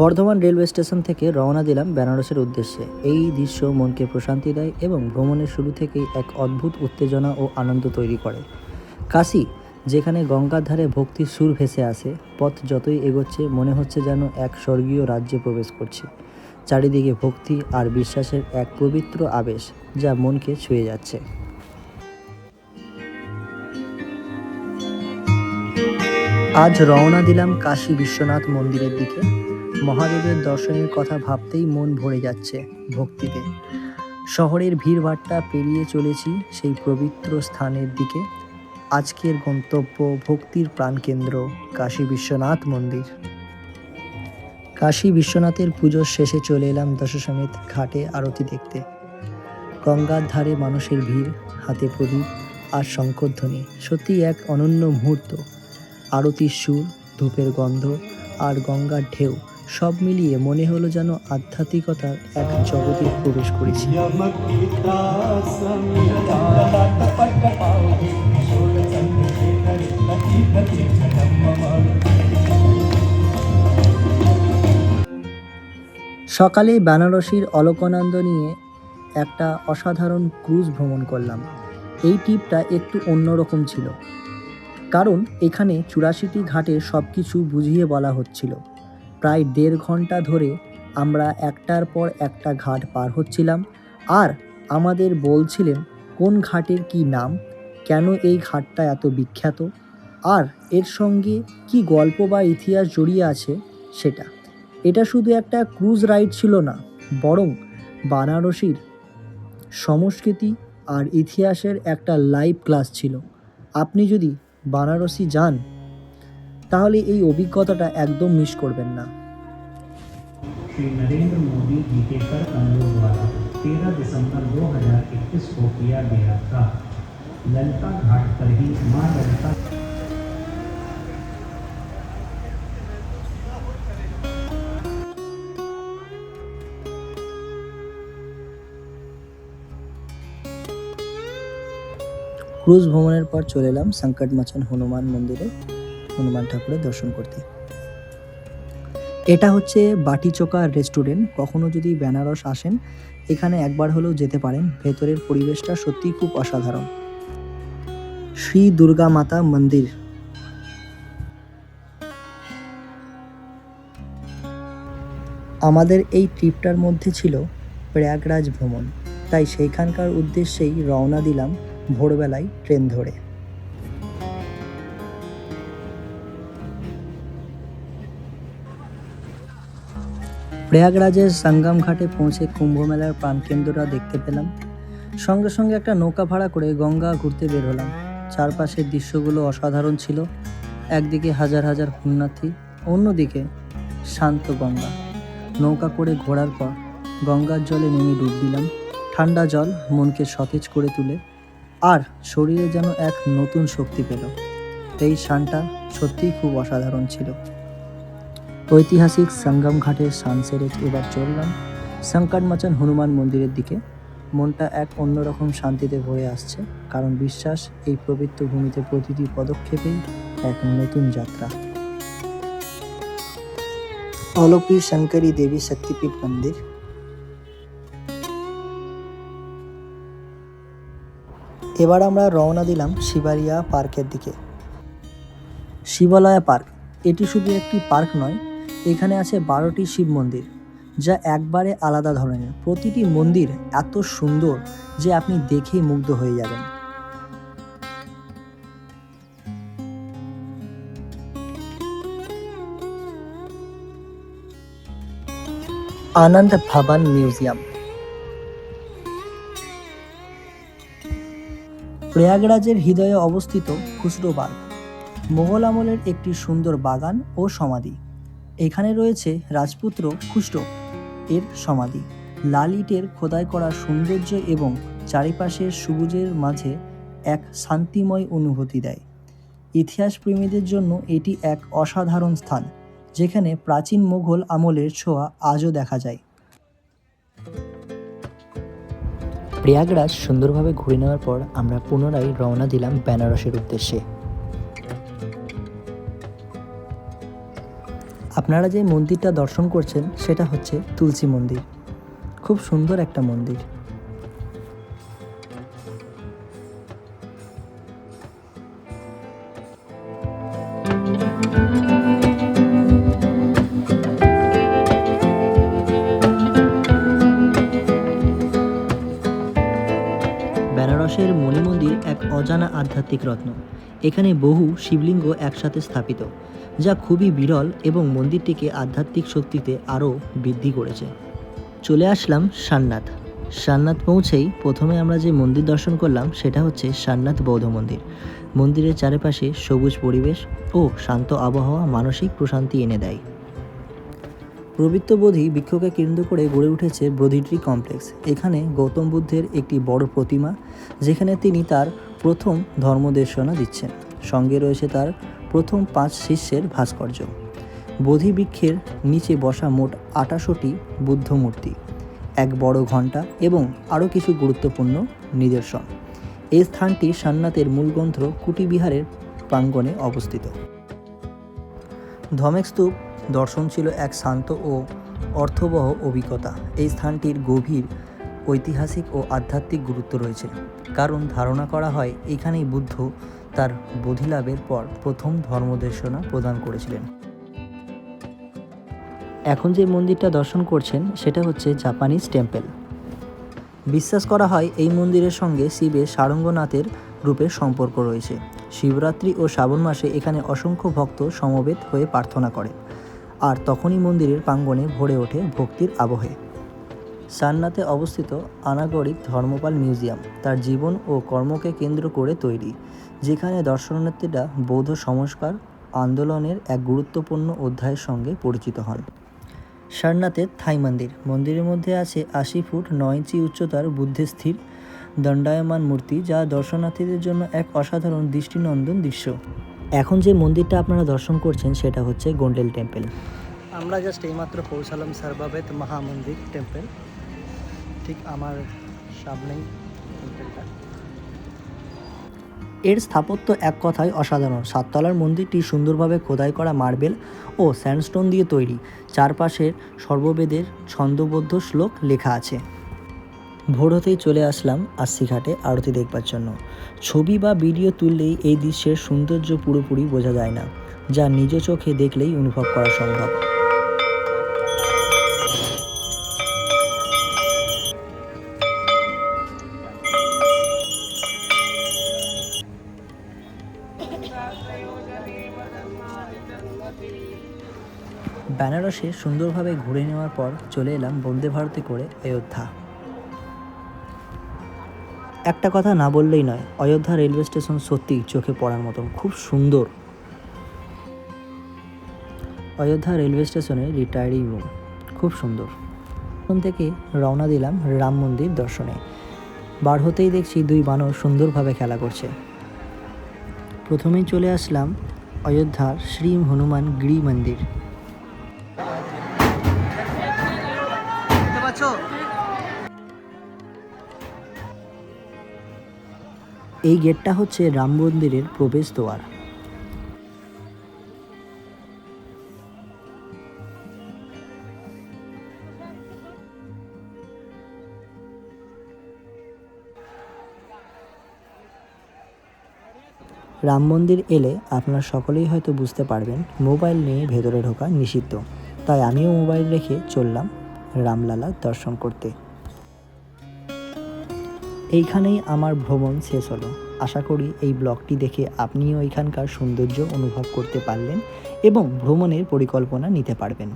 Bardhaman railway station থেকে রওনা দিলাম বেনারসের উদ্দেশ্যে। এই দৃশ্য মনকে প্রশান্তি দেয় এবং ভ্রমণের শুরু থেকেই এক অদ্ভুত উত্তেজনা ও আনন্দ তৈরি করে। কাশি, যেখানে গঙ্গার ধারে ভক্তির সুর ভেসে আসে, পথ যতই এগোচ্ছে, মনে হচ্ছে যেন এক স্বর্গীয় রাজ্যে প্রবেশ করছে। চারিদিকে ভক্তি আর বিশ্বাসের এক পবিত্র আবেশ যা মনকে ছুঁয়ে যাচ্ছে। আজ রওনা দিলাম কাশী বিশ্বনাথ মন্দিরের দিকে। মহাদেবের দর্শনের কথা ভাবতেই মন ভরে যাচ্ছে ভক্তিতে। শহরের ভিড়ভাট্টা পেরিয়ে চলেছি সেই পবিত্র স্থানের দিকে। আজকের গন্তব্য ভক্তির প্রাণকেন্দ্র কাশী বিশ্বনাথ মন্দির। কাশী বিশ্বনাথের পুজোর শেষে চলে এলাম দশসমেত ঘাটে আরতি দেখতে। গঙ্গার ধারে মানুষের ভিড়, হাতে প্রদীপ আর শঙ্করধ্বনি। সত্যি এক অনন্য মুহূর্ত। আরতির সুর, ধূপের গন্ধ আর গঙ্গার ঢেউ সব মিলিয়ে মনে হলো যেন আধ্যাত্মিকতার এক জগতে প্রবেশ করেছি। সকালে বেনারসির অলকানন্দ নিয়ে একটা অসাধারণ ক্রুজ ভ্রমণ করলাম। এই ট্রিপটা একটু অন্যরকম ছিল। কারণ এখানে চুরাশিটি ঘাটে সব কিছু বুঝিয়ে বলা হচ্ছিল। প্রায় দেড় ঘণ্টা ধরে আমরা একটার পর একটা ঘাট পার হচ্ছিলাম। আর আমাদের বলছিলেন, কোন ঘাটের কি নাম? কেন এই ঘাটটা এত বিখ্যাত? আর এর সঙ্গে কি গল্প বা ইতিহাস জড়িয়ে আছে সেটা। এটা শুধু একটা ক্রুজ রাইড ছিল না, বরং বানারসির সংস্কৃতি আর ইতিহাসের একটা লাইভ ক্লাস ছিল। আপনি যদি বানারসি যান তাহলে এই অভিজ্ঞতাটা একদম মিস করবেন না श्री नरेंद्र मोदी जी के कर कमलों द्वारा 13 दिसंबर 2021 को किया गया था ललिता घाट पर ही मां ललिता ক্রুজ ভ্রমণের পর চলে এলাম সংকটমাচন হনুমান মন্দিরে হনুমান ঠাকুরের দর্শন করতে। এটা হচ্ছে বাটিচোকা রেস্টুরেন্ট। কখনো যদি বেনারস আসেন, এখানে একবার হলেও যেতে পারেন। ভেতরের পরিবেশটা সত্যিই খুব অসাধারণ। শ্রী দুর্গা মাতা মন্দির। আমাদের এই ট্রিপটার মধ্যে ছিল প্রয়াগরাজ ভ্রমণ। তাই সেইখানকার উদ্দেশ্যেই রওনা দিলাম ভোরবেলায় ট্রেন ধরে। প্রয়াগরাজের সঙ্গম ঘাটে পৌঁছে কুম্ভ মেলার প্রাণকেন্দ্রটা দেখতে পেলাম। সঙ্গে সঙ্গে একটা নৌকা ভাড়া করে গঙ্গা ঘুরতে বের হলাম। চারপাশের দৃশ্যগুলো অসাধারণ ছিল। একদিকে হাজার হাজার পুণ্যার্থী অন্যদিকে শান্ত গঙ্গা। নৌকা করে ঘোরার পর গঙ্গার জলে নেমে ডুব দিলাম। ঠান্ডা জল মনকে সতেজ করে তুলে, আর শরীরে যেন এক নতুন শক্তি পেল। এই শানটা সত্যিই খুব অসাধারণ ছিল। ঐতিহাসিক সঙ্গম ঘাটের সান সেরে এবার চললাম। সংকটমাচন হনুমান মন্দিরের দিকে। মনটা এক অন্যরকম শান্তিতে ভরে আসছে, কারণ বিশ্বাস এই পবিত্র ভূমিতে প্রতিটি পদক্ষেপেই এক নতুন যাত্রা। অলৌকি শঙ্করী দেবী শক্তিপীঠ মন্দির। এবার আমরা রওনা দিলাম শিবালিয়া পার্কের দিকে। শিবালয়া পার্ক, এটি শুধু একটি পার্ক নয় এখানে আছে বারোটি শিব মন্দির, যা একবারে আলাদা ধরনের। প্রতিটি মন্দির এত সুন্দর যে আপনি দেখেই মুগ্ধ হয়ে যাবেন। আনন্দ ভবন মিউজিয়াম। প্রয়াগরাজের হৃদয়ে অবস্থিত খুসরো বাগ। মোগল আমলের একটি সুন্দর বাগান ও সমাধি। এখানে রয়েছে রাজপুত্র খুসরো এর সমাধি। লাল ইটের খোদাই করা সৌন্দর্য এবং চারিপাশের সবুজের মাঝে এক শান্তিময় অনুভূতি দেয়। ইতিহাস প্রেমীদের জন্য এটি এক অসাধারণ স্থান, যেখানে প্রাচীন মোগল আমলের ছোঁয়া আজও দেখা যায়। প্রয়াগরাজ সুন্দরভাবে ঘুরে নেওয়ার পর আমরা পুনরায় রওনা দিলাম বেনারসের উদ্দেশ্যে। আপনারা যে মন্দিরটা দর্শন করছেন, সেটা হচ্ছে তুলসী মন্দির। খুব সুন্দর একটা মন্দির। বেনারসের মণি মন্দির এক অজানা আধ্যাত্মিক রত্ন। এখানে বহু শিবলিঙ্গ একসাথে স্থাপিত, যা খুবই বিরল এবং মন্দিরটিকে আধ্যাত্মিক শক্তিতে আরও বৃদ্ধি করেছে। চলে আসলাম সান্নাথ। সান্নাথ পৌঁছেই প্রথমে আমরা যে মন্দির দর্শন করলাম, সেটা হচ্ছে সান্নাথ বৌদ্ধ মন্দির। মন্দিরের চারিপাশে সবুজ পরিবেশ ও শান্ত আবহাওয়া মানসিক প্রশান্তি এনে দেয়। পবিত্র বোধি বৃক্ষকে কেন্দ্র করে গড়ে উঠেছে বোধিট্রি কমপ্লেক্স। এখানে গৌতম বুদ্ধের একটি বড় প্রতিমা, যেখানে তিনি তার প্রথম ধর্মদেশনা দিচ্ছেন। সঙ্গে রয়েছে তার প্রথম পাঁচ শিষ্যের ভাস্কর্য। বোধিবৃক্ষের নিচে বসা মোট আটাশোটি বুদ্ধ মূর্তি, এক বড় ঘণ্টা এবং আরও কিছু গুরুত্বপূর্ণ নিদর্শন। এই স্থানটি সান্নাতের মূল গ্রন্থ কুটিবিহারের প্রাঙ্গণে অবস্থিত। ধমেক স্তূপ দর্শন ছিল এক শান্ত ও অর্থবহ অভিজ্ঞতা। এই স্থানটির গভীর ঐতিহাসিক ও আধ্যাত্মিক গুরুত্ব রয়েছে। কারণ ধারণা করা হয়, এখানেই বুদ্ধ তার বোধিলাভের পর প্রথম ধর্মদেশনা প্রদান করেছিলেন। এখন যে মন্দিরটা দর্শন করছেন, সেটা হচ্ছে জাপানিজ টেম্পল। বিশ্বাস করা হয়, এই মন্দিরের সঙ্গে শিবের সারঙ্গনাথের রূপে সম্পর্ক রয়েছে। শিবরাত্রি ও শ্রাবণ মাসে এখানে অসংখ্য ভক্ত সমবেত হয়ে প্রার্থনা করে। আর তখনই মন্দিরের প্রাঙ্গণে ভরে ওঠে ভক্তির আবহে। সারনাথে অবস্থিত আনাগরিক ধর্মপাল মিউজিয়াম তার জীবন ও কর্মকে কেন্দ্র করে তৈরি, যেখানে দর্শনার্থীরা বৌদ্ধ সংস্কার আন্দোলনের এক গুরুত্বপূর্ণ অধ্যায়ের সঙ্গে পরিচিত হন। সারনাথের থাই মন্দির, মন্দিরের মধ্যে আছে আশি ফুট নয় ইঞ্চি উচ্চতার বুদ্ধের স্থির দণ্ডায়মান মূর্তি যা দর্শনার্থীদের জন্য এক অসাধারণ দৃষ্টিনন্দন দৃশ্য। এখন যে মন্দিরটা আপনারা দর্শন করছেন সেটা হচ্ছে গোন্ডেল টেম্পল। আমরা জাস্ট এইমাত্র পৌঁছালাম সারবাবেত মহামন্দির টেম্পল। ঠিক আমার সামনেই এর স্থাপত্য এক কথায় অসাধারণ। সাততলার মন্দিরটি সুন্দরভাবে খোদাই করা মার্বেল ও স্যান্ডস্টোন দিয়ে তৈরি। চারপাশের সর্ববেদের ছন্দবদ্ধ শ্লোক লেখা আছে। ভোর হতেই চলে আসলাম আশিঘাটে আরতি দেখবার জন্য। ছবি বা ভিডিও তুললেই এই দৃশ্যের সৌন্দর্য পুরোপুরি বোঝা যায় না, যা নিজ চোখে দেখলেই অনুভব করা সম্ভব। বেনারসে সুন্দরভাবে ঘুরে নেওয়ার পর চলে এলাম বন্দে ভারতে করে অযোধ্যা। একটা কথা না বললেই নয়, অযোধ্যা রেলওয়ে স্টেশন সত্যি চোখে পড়ার মতন, খুব সুন্দর। অযোধ্যা রেলওয়ে স্টেশনে রিটায়ারিং রুম খুব সুন্দর। ওখান থেকে রওনা দিলাম রাম মন্দির দর্শনে। বার হতেই দেখছি দুই বানর সুন্দরভাবে খেলা করছে। প্রথমেই চলে আসলাম অযোধ্যার শ্রী হনুমান গিরি মন্দির। এই গেটটা হচ্ছে রাম মন্দিরের প্রবেশ প্রবেশদ্বার। রাম মন্দির এলে আপনার সকলেই হয়তো বুঝতে পারবেন, মোবাইল নিয়ে ভেতরে ঢোকা নিষিদ্ধ। তাই আমিও মোবাইল রেখে চললাম। রামলালা দর্শন করতে। এইখানেই আমার ভ্রমণ শেষ হলো। আশা করি এই ব্লগটি দেখে আপনিও এখানকার সৌন্দর্য অনুভব করতে পারলেন এবং ভ্রমণের পরিকল্পনা নিতে পারবেন।